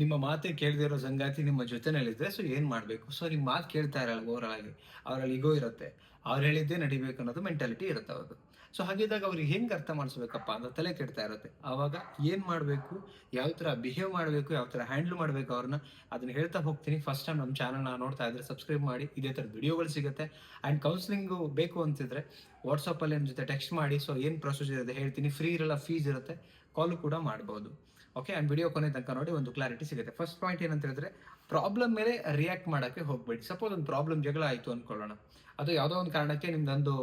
ನಿಮ್ಮ ಮಾತೇ ಕೇಳದೇ ಇರೋ ಸಂಗಾತಿ ನಿಮ್ಮ ಜೊತೆನಲ್ಲಿದ್ರೆ ಸೊ ಏನ್ ಮಾಡ್ಬೇಕು? ಸೊ ನಿಮ್ ಮಾತು ಕೇಳ್ತಾ ಇರಲ್ಲ ಓವರ್ ಆಗಿ. ಅವರಲ್ಲಿ ಇಗೋ ಇರುತ್ತೆ. ಅವ್ರು ಹೇಳಿದ್ದೇ ನಡಿಬೇಕು ಅನ್ನೋದು ಮೆಂಟಾಲಿಟಿ ಇರುತ್ತೆ ಅವ್ರದ್ದು ಸೊ ಹಾಗಿದ್ದಾಗ ಅವ್ರಿಗೆ ಹೆಂಗ್ ಅರ್ಥ ಮಾಡಿಸ್ಬೇಕಪ್ಪ ಅಂತ ತಲೆ ಕೆಡ್ತಾ ಇರುತ್ತೆ. ಆವಾಗ ಏನ್ ಮಾಡ್ಬೇಕು? ಯಾವ ತರ ಬಿಹೇವ್ ಮಾಡ್ಬೇಕು? ಯಾವ ತರ ಹ್ಯಾಂಡಲ್ ಮಾಡ್ಬೇಕು ಅವ್ರನ್ನ ಅದನ್ನ ಹೇಳ್ತಾ ಹೋಗ್ತೀನಿ. ಫಸ್ಟ್ ಟೈಮ್ ನಮ್ಮ ಚಾನಲ್ನ ನೋಡ್ತಾ ಇದ್ರೆ ಸಬ್ಸ್ಕ್ರೈಬ್ ಮಾಡಿ. ಇದೇ ತರ ವಿಡಿಯೋಗಳು ಸಿಗುತ್ತೆ. ಅಂಡ್ ಕೌನ್ಸಿಲಿಂಗ್ ಬೇಕು ಅಂತಿದ್ರೆ ವಾಟ್ಸಪ್ ಅಲ್ಲಿ ನನ್ನ ಜೊತೆ ಟೆಕ್ಸ್ಟ್ ಮಾಡಿ. ಸೊ ಏನ್ ಪ್ರೊಸೀಜರ್ ಇದೆ ಹೇಳ್ತೀನಿ. ಫ್ರೀ ಇರಲ್ಲ ಫೀಸ್ ಇರುತ್ತೆ. ಕಾಲ್ ಕೂಡ ಮಾಡಬಹುದು ಓಕೆ ಅಂಡ್ ವಿಡಿಯೋ ಕೊನೆ ತನಕ ನೋಡಿ ಒಂದು ಕ್ಲಾರಿಟಿ ಸಿಗುತ್ತೆ. ಫಸ್ಟ್ ಪಾಯಿಂಟ್ ಏನಂತ ಹೇಳಿದ್ರೆ ಪ್ರಾಬ್ಲಮ್ ಮೇಲೆ ರಿಯಾಕ್ಟ್ ಮಾಡಕ್ಕೆ ಹೋಗ್ಬೇಡಿ. ಸಪೋಸ್ ಒಂದು ಪ್ರಾಬ್ಲಮ್ ಜಗಳ ಆಯ್ತು ಅನ್ಕೊಳ್ಳೋಣ. ಅದು ಯಾವುದೋ ಒಂದು ಕಾರಣಕ್ಕೆ ನಿಮ್ದೊಂದು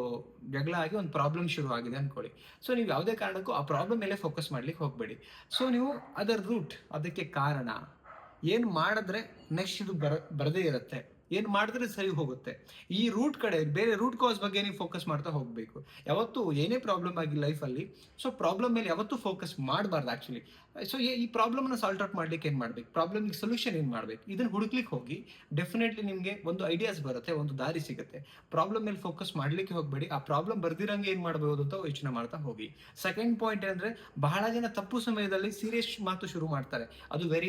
ಜಗಳ ಆಗಿ ಒಂದು ಪ್ರಾಬ್ಲಮ್ ಶುರು ಆಗಿದೆ ಅನ್ಕೊಳ್ಳಿ. ಸೊ ನೀವು ಯಾವುದೇ ಕಾರಣಕ್ಕೂ ಆ ಪ್ರಾಬ್ಲಮ್ ಮೇಲೆ ಫೋಕಸ್ ಮಾಡ್ಲಿಕ್ಕೆ ಹೋಗಬೇಡಿ. ಸೊ ನೀವು ಅದರ ರೂಟ್ ಅದಕ್ಕೆ ಕಾರಣ. ಏನು ಮಾಡಿದ್ರೆ ನೆಕ್ಸ್ಟ್ ಇದು ಬರ, ಬರದೇ ಇರುತ್ತೆ. ಏನ್ ಮಾಡಿದ್ರೆ ಸರಿ ಹೋಗುತ್ತೆ. ಈ ರೂಟ್ ಕಡೆ, ಬೇರೆ ರೂಟ್ ಕಾಸ್ ಬಗ್ಗೆ ನೀವು ಫೋಕಸ್ ಮಾಡ್ತಾ ಹೋಗಬೇಕು. ಯಾವತ್ತು ಏನೇ ಪ್ರಾಬ್ಲಮ್ ಆಗಿ ಲೈಫಲ್ಲಿ ಸೊ ಪ್ರಾಬ್ಲಮ್ ಮೇಲೆ ಯಾವತ್ತೂ ಫೋಕಸ್ ಮಾಡಬಾರ್ದು ಆಕ್ಚುಲಿ ಸೊ ಈ ಪ್ರಾಬ್ಲಮ್ನ ಸಾಲ್ಟ್ ಔಟ್ ಮಾಡ್ಲಿಕ್ಕೆ ಏನು ಮಾಡ್ಬೇಕು? ಪ್ರಾಬ್ಲಮ್ ಸೊಲ್ಯೂಷನ್ ಏನು ಮಾಡ್ಬೇಕು? ಇದನ್ನ ಹುಡುಕ್ಲಿಕ್ಕೆ ಹೋಗಿ ಡೆಫಿನೆಟ್ಲಿ ನಿಮಗೆ ಒಂದು ಐಡಿಯಾಸ್ ಬರುತ್ತೆ, ಒಂದು ದಾರಿ ಸಿಗುತ್ತೆ. ಪ್ರಾಬ್ಲಮ್ ಮೇಲೆ ಫೋಕಸ್ ಮಾಡ್ಲಿಕ್ಕೆ ಹೋಗಬೇಡಿ. ಆ ಪ್ರಾಬ್ಲಮ್ ಬರ್ದಿರಂಗೆ ಏನು ಮಾಡಬಹುದು ಅಂತ ಯೋಚನೆ ಮಾಡ್ತಾ ಹೋಗಿ. ಸೆಕೆಂಡ್ ಪಾಯಿಂಟ್ ಏನಂದ್ರೆ, ಬಹಳ ಜನ ತಪ್ಪು ಸಮಯದಲ್ಲಿ ಸೀರಿಯಸ್ ಮಾತು ಶುರು ಮಾಡ್ತಾರೆ. ಅದು ವೆರಿ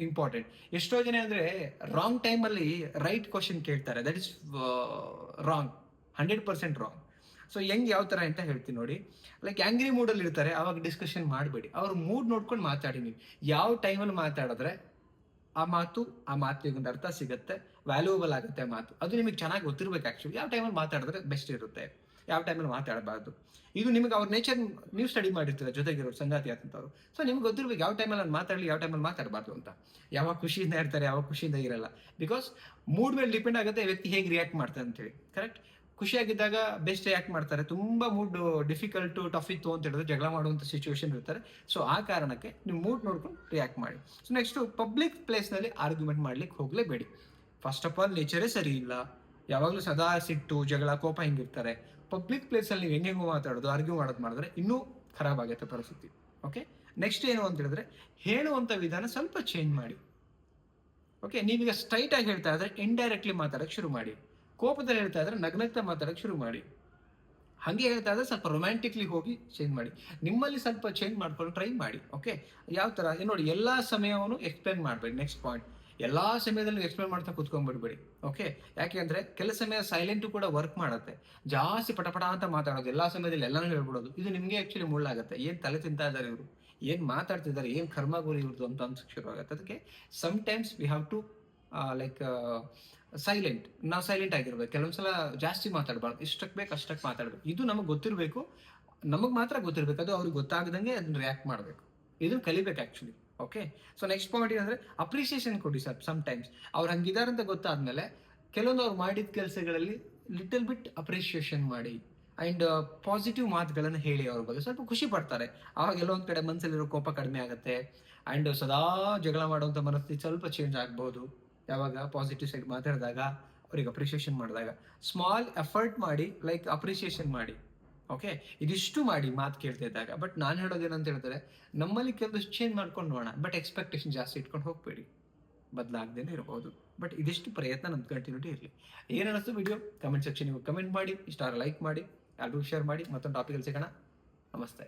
ಇಂಪಾರ್ಟೆಂಟ್ ಎಷ್ಟೋ ಜನ ಅಂದ್ರೆ ರಾಂಗ್ ಟೈಮ್ ಅಲ್ಲಿ ರೈಟ್ ಕ್ವಶನ್ ಕೇಳ್ತಾರೆ. That is wrong hundred percent wrong so ಹೆಂಗ್ ಯಾವ ತರ ಅಂತ ಹೇಳ್ತೀನಿ ನೋಡಿ. ಲೈಕ್ ಆಂಗ್ರಿ ಮೂಡಲ್ಲಿ ಇರ್ತಾರೆ. ಅವಾಗ ಡಿಸ್ಕಷನ್ ಮಾಡಬೇಡಿ. ಅವ್ರ ಮೂಡ್ ನೋಡ್ಕೊಂಡು ಮಾತಾಡಿ ನೀವು. ಯಾವ ಟೈಮಲ್ಲಿ ಮಾತಾಡಿದ್ರೆ ಆ ಮಾತು, ಆ ಮಾತಿಗೆ ಒಂದು ಅರ್ಥ ಸಿಗುತ್ತೆ. ವ್ಯಾಲ್ಯೂಬಲ್ ಆಗುತ್ತೆ ಮಾತು. ಅದು ನಿಮಗೆ ಚೆನ್ನಾಗಿ ಗೊತ್ತಿರ್ಬೇಕು ಆಕ್ಚುಲಿ ಯಾವ ಟೈಮಲ್ಲಿ ಮಾತಾಡಿದ್ರೆ ಬೆಸ್ಟ್ ಇರುತ್ತೆ? ಯಾವ ಟೈಮಲ್ಲಿ ಮಾತಾಡಬಾರ್ದು. ಇದು ನಿಮಗೆ ಅವ್ರ ನೇಚರ್ ನೀವು ಸ್ಟಡಿ ಮಾಡಿರ್ತೀರ ಜೊತೆಗಿರೋ ಸಂಗಾತಿ ಆದಂಥವ್ರು ಸೊ ನಿಮ್ಗೆ ಗೊತ್ತಿರ್ಬೇಕು ಯಾವ ಟೈಮಲ್ಲಿ ನಾನು ಮಾತಾಡಲಿ, ಯಾವ ಟೈಮಲ್ಲಿ ಮಾತಾಡಬಾರ್ದು ಅಂತ. ಯಾವಾಗ ಖುಷಿಯಿಂದ ಇರ್ತಾರೆ, ಯಾವಾಗ ಖುಷಿಯಿಂದ ಇರಲ್ಲ. ಬಿಕಾಸ್ ಮೂಡ್ ಮೇಲೆ ಡಿಪೆಂಡ್ ಆಗುತ್ತೆ ವ್ಯಕ್ತಿ ಹೇಗೆ ರಿಯಾಕ್ಟ್ ಮಾಡ್ತಾರೆ ಅಂತೇಳಿ. ಕರೆಕ್ಟ್ ಖುಷಿಯಾಗಿದ್ದಾಗ ಬೆಸ್ಟ್ ರಿಯಾಕ್ಟ್ ಮಾಡ್ತಾರೆ. ತುಂಬ ಮೂಡ್ ಡಿಫಿಕಲ್ಟು ಟಫ್ ಇತ್ತು ಅಂತ ಹೇಳಿದ್ರೆ ಜಗಳ ಮಾಡುವಂಥ ಸಿಚುವೇಶನ್ ಇರ್ತಾರೆ. ಸೊ ಆ ಕಾರಣಕ್ಕೆ ನೀವು ಮೂಡ್ ನೋಡ್ಕೊಂಡು ರಿಯಾಕ್ಟ್ ಮಾಡಿ. ಸೊ ನೆಕ್ಸ್ಟು ಪಬ್ಲಿಕ್ ಪ್ಲೇಸ್ನಲ್ಲಿ ಆರ್ಗ್ಯುಮೆಂಟ್ ಮಾಡ್ಲಿಕ್ಕೆ ಹೋಗಲೇಬೇಡಿ. ಫಸ್ಟ್ ಆಫ್ ಆಲ್ ನೇಚರೇ ಸರಿ ಇಲ್ಲ. ಯಾವಾಗಲೂ ಸದಾ ಸಿಟ್ಟು, ಜಗಳ, ಕೋಪ ಹಿಂಗಿರ್ತಾರೆ. ಪಬ್ಲಿಕ್ ಪ್ಲೇಸಲ್ಲಿ ನೀವು ಹೆಂಗೆ ಮಾತಾಡೋದು ಆರ್ಗ್ಯೂ ಮಾಡೋದು ಮಾಡಿದ್ರೆ ಇನ್ನೂ ಖರಾಬ್ ಆಗುತ್ತೆ ಪರಿಸ್ಥಿತಿ. ಓಕೆ ನೆಕ್ಸ್ಟ್ ಏನು ಅಂತ ಹೇಳಿದ್ರೆ, ಹೇಳುವಂತ ವಿಧಾನ ಸ್ವಲ್ಪ ಚೇಂಜ್ ಮಾಡಿ. ಓಕೆ ನೀವೀಗ ಸ್ಟ್ರೈಟ್ ಆಗಿ ಹೇಳ್ತಾ ಇದ್ರೆ ಇಂಡೈರೆಕ್ಟ್ಲಿ ಮಾತಾಡಕ್ಕೆ ಶುರು ಮಾಡಿ. ಕೋಪದಲ್ಲಿ ಹೇಳ್ತಾ ಇದ್ರೆ ನಗ್ನಗ್ತಾ ಮಾತಾಡಕ್ಕೆ ಶುರು ಮಾಡಿ. ಹಂಗೆ ಹೇಳ್ತಾ ಇದ್ರೆ ಸ್ವಲ್ಪ ರೊಮ್ಯಾಂಟಿಕ್ಲಿ ಹೋಗಿ ಚೇಂಜ್ ಮಾಡಿ. ನಿಮ್ಮಲ್ಲಿ ಸ್ವಲ್ಪ ಚೇಂಜ್ ಮಾಡ್ಕೊಂಡು ಟ್ರೈ ಮಾಡಿ. ಓಕೆ ಯಾವ ಏನ್ ನೋಡಿ, ಎಲ್ಲಾ ಸಮಯವನ್ನು ಎಕ್ಸ್ಪ್ಲೇನ್ ಮಾಡಬೇಡಿ ನೆಕ್ಸ್ಟ್ ಪಾಯಿಂಟ್ ಎಲ್ಲಾ ಸಮಯದಲ್ಲೂ ಎಕ್ಸ್ಪ್ಲೇನ್ ಮಾಡ್ತಾ ಕುತ್ಕೊಂಡ್ಬಿಡ್ಬೇಡಿ ಓಕೆ ಯಾಕೆ ಅಂದ್ರೆ ಕೆಲ ಸಮಯ ಸೈಲೆಂಟ್ ಕೂಡ ವರ್ಕ್ ಮಾಡುತ್ತೆ. ಜಾಸ್ತಿ ಪಟಪಟ ಅಂತ ಮಾತಾಡೋದು, ಎಲ್ಲಾ ಸಮಯದಲ್ಲಿ ಎಲ್ಲಾನು ಹೇಳ್ಬಿಡೋದು. ಇದು ನಿಮ್ಗೆ ಆಕ್ಚುಲಿ ಮುಳ್ಳಾಗುತ್ತೆ. ಏನ್ ತಲೆ ತಿಂತಾ ಇದ್ದಾರೆ ಇವರು? ಏನ್ ಮಾತಾಡ್ತಿದ್ದಾರೆ? ಏನ್ ಕರ್ಮಗುರಿ ಇವ್ರದ್ದು ಅಂತ ಅನ್ಸಕ್ಕೆ ಶುರು ಆಗುತ್ತೆ. ಅದಕ್ಕೆ some times we have to like silent ನಾವು ಸೈಲೆಂಟ್ ಆಗಿರ್ಬೇಕು. ಕೆಲವೊಂದ್ಸಲ ಜಾಸ್ತಿ ಮಾತಾಡಬಾರ್ದು. ಇಷ್ಟಕ್ಕೆ ಬೇಕು ಅಷ್ಟಕ್ಕೆ ಮಾತಾಡ್ಬೇಕು. ಇದು ನಮಗೆ ಗೊತ್ತಿರಬೇಕು. ನಮಗೆ ಮಾತ್ರ ಗೊತ್ತಿರಬೇಕು. ಅದು ಅವ್ರಿಗೆ ಗೊತ್ತಾಗದಂಗೆ ಅದನ್ನ ರಿಯಾಕ್ಟ್ ಮಾಡಬೇಕು. ಇದನ್ನ ಕಲಿಬೇಕು actually okay so next point ಏನಂದ್ರೆ ಅಪ್ರಿಸಿಯೇಷನ್ ಕೊಡಿ ಸರ್ ಸಮ್ ಟೈಮ್ಸ್ ಅವ್ರು ಹಂಗಿದ್ದಾರೆ ಅಂತ ಗೊತ್ತಾದ್ಮೇಲೆ, ಕೆಲವೊಂದು ಅವ್ರು ಮಾಡಿದ ಕೆಲಸಗಳಲ್ಲಿ ಲಿಟಲ್ ಬಿಟ್ ಅಪ್ರಿಷಿಯೇಷನ್ ಮಾಡಿ ಅಂಡ್ ಪಾಸಿಟಿವ್ ಮಾತುಗಳನ್ನು ಹೇಳಿ ಅವ್ರ ಬಗ್ಗೆ. ಸ್ವಲ್ಪ ಖುಷಿ ಪಡ್ತಾರೆ. ಆವಾಗ ಎಲ್ಲೊಂದ್ ಕಡೆ ಮನಸ್ಸಲ್ಲಿರೋ ಕೋಪ ಕಡಿಮೆ ಆಗುತ್ತೆ ಅಂಡ್ ಸದಾ ಜಗಳ ಮಾಡುವಂಥ ಮನಸ್ಥಿತಿ ಸ್ವಲ್ಪ ಚೇಂಜ್ ಆಗ್ಬೋದು. ಯಾವಾಗ ಪಾಸಿಟಿವ್ ಸೈಡ್ ಮಾತಾಡಿದಾಗ, ಅವ್ರಿಗೆ ಅಪ್ರಿಷಿಯೇಷನ್ ಮಾಡಿದಾಗ. ಸ್ಮಾಲ್ ಎಫರ್ಟ್ ಮಾಡಿ ಲೈಕ್ ಅಪ್ರಿಷಿಯೇಷನ್ ಮಾಡಿ. ಓಕೆ ಇದಿಷ್ಟು ಮಾಡಿ ಮಾತು ಕೇಳ್ತಾ ಇದ್ದಾಗ ಬಟ್ ನಾನು ಹೇಳೋದೇನಂತ ಹೇಳಿದ್ರೆ ನಮ್ಮಲ್ಲಿ ಕೆಲವಷ್ಟು ಚೇಂಜ್ ಮಾಡ್ಕೊಂಡು ನೋಡೋಣ ಬಟ್ ಎಕ್ಸ್ಪೆಕ್ಟೇಷನ್ ಜಾಸ್ತಿ ಇಟ್ಕೊಂಡು ಹೋಗ್ಬೇಡಿ. ಬದಲಾಗ್ದೇನೆ ಇರಬಹುದು ಬಟ್ ಇದಿಷ್ಟು ಪ್ರಯತ್ನ ನಮ್ಮ ಕಂಟಿನ್ಯೂಟಿ ಇರಲಿ. ಏನಿಸ್ತು ವಿಡಿಯೋ ಕಮೆಂಟ್ ಸೆಕ್ಷನ್ ನೀವು ಕಮೆಂಟ್ ಮಾಡಿ ಇಷ್ಟ ಲೈಕ್ ಮಾಡಿ ಎಲ್ಲರಿಗೂ ಶೇರ್ ಮಾಡಿ, ಮತ್ತೊಂದು ಟಾಪಿಕಲ್ಲಿ ಸಿಗೋಣ. ನಮಸ್ತೆ.